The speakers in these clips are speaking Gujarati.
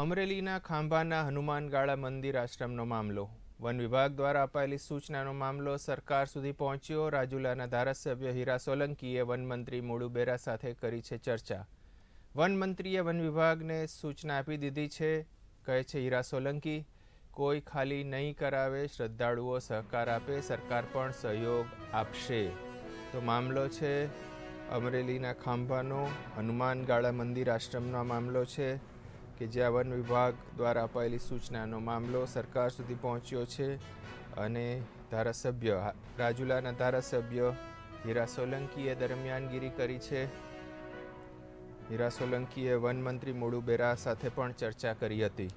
અમરેલીના ખાંભાના હનુમાનગાળા મંદિર આશ્રમનો મામલો. વન વિભાગ દ્વારા અપાયેલી સૂચનાનો મામલો સરકાર સુધી પહોંચ્યો. રાજુલાના ધારાસભ્ય હીરા સોલંકીએ વનમંત્રી મોડુ બેરા સાથે કરી છે ચર્ચા. વનમંત્રીએ વન વિભાગને સૂચના આપી દીધી છે. કહે છે, હીરા સોલંકી, કોઈ ખાલી નહીં કરાવે, શ્રદ્ધાળુઓ સહકાર આપે, સરકાર પણ સહયોગ આપશે. તો મામલો છે અમરેલીના ખાંભાનો હનુમાનગાળા મંદિર આશ્રમનો મામલો છે. કે જ્યાં વન વિભાગ દ્વારા અપાયેલી સૂચનાનો મામલો સરકાર સુધી પહોંચ્યો છે અને ધારાસભ્ય રાજુલાના ધારાસભ્ય હીરા સોલંકીએ દરમિયાનગીરી કરી છે. હીરા સોલંકીએ વનમંત્રી મોડુ બેરા સાથે પણ ચર્ચા કરી હતી.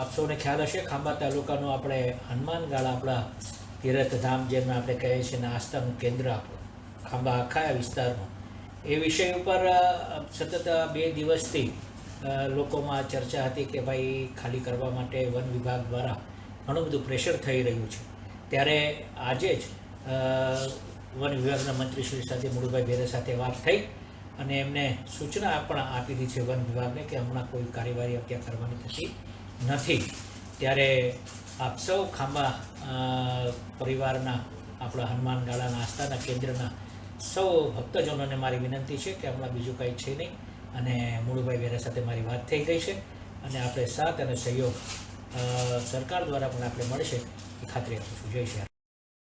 આપ સૌને ખ્યાલ હશે, ખાંભા તાલુકાનું આપણે હનુમાનગાળ આપણા તીર્થધામ જેમ આપણે કહીએ છીએ આસ્થાનું કેન્દ્ર આપણું, ખાંભા આખા વિસ્તારનું. એ વિષય ઉપર સતત બે દિવસથી લોકોમાં ચર્ચા હતી કે ભાઈ ખાલી કરવા માટે વન વિભાગ દ્વારા ઘણું બધું પ્રેશર થઈ રહ્યું છે. ત્યારે આજે જ વન વિભાગના મંત્રીશ્રી સાથે મુળુભાઈ બેરે સાથે વાત થઈ અને એમને સૂચના પણ આપી દીધી છે વન વિભાગને કે હમણાં કોઈ કાર્યવાહી અત્યારે કરવાની થતી નથી. ત્યારે આપ સૌ ખાંભા પરિવારના, આપણા હનુમાન ગાળાના આસ્થાના કેન્દ્રના સૌ ભક્તજનોને મારી વિનંતી છે કે હમણાં બીજું કંઈ છે નહીં. અને મુળુભાઈ વેરા સાથે મારી વાત થઈ ગઈ છે અને આપણે સાથ અને સહયોગ સરકાર દ્વારા પણ આપણે મળશે એ ખાતરી આપું છું જય શ્રી.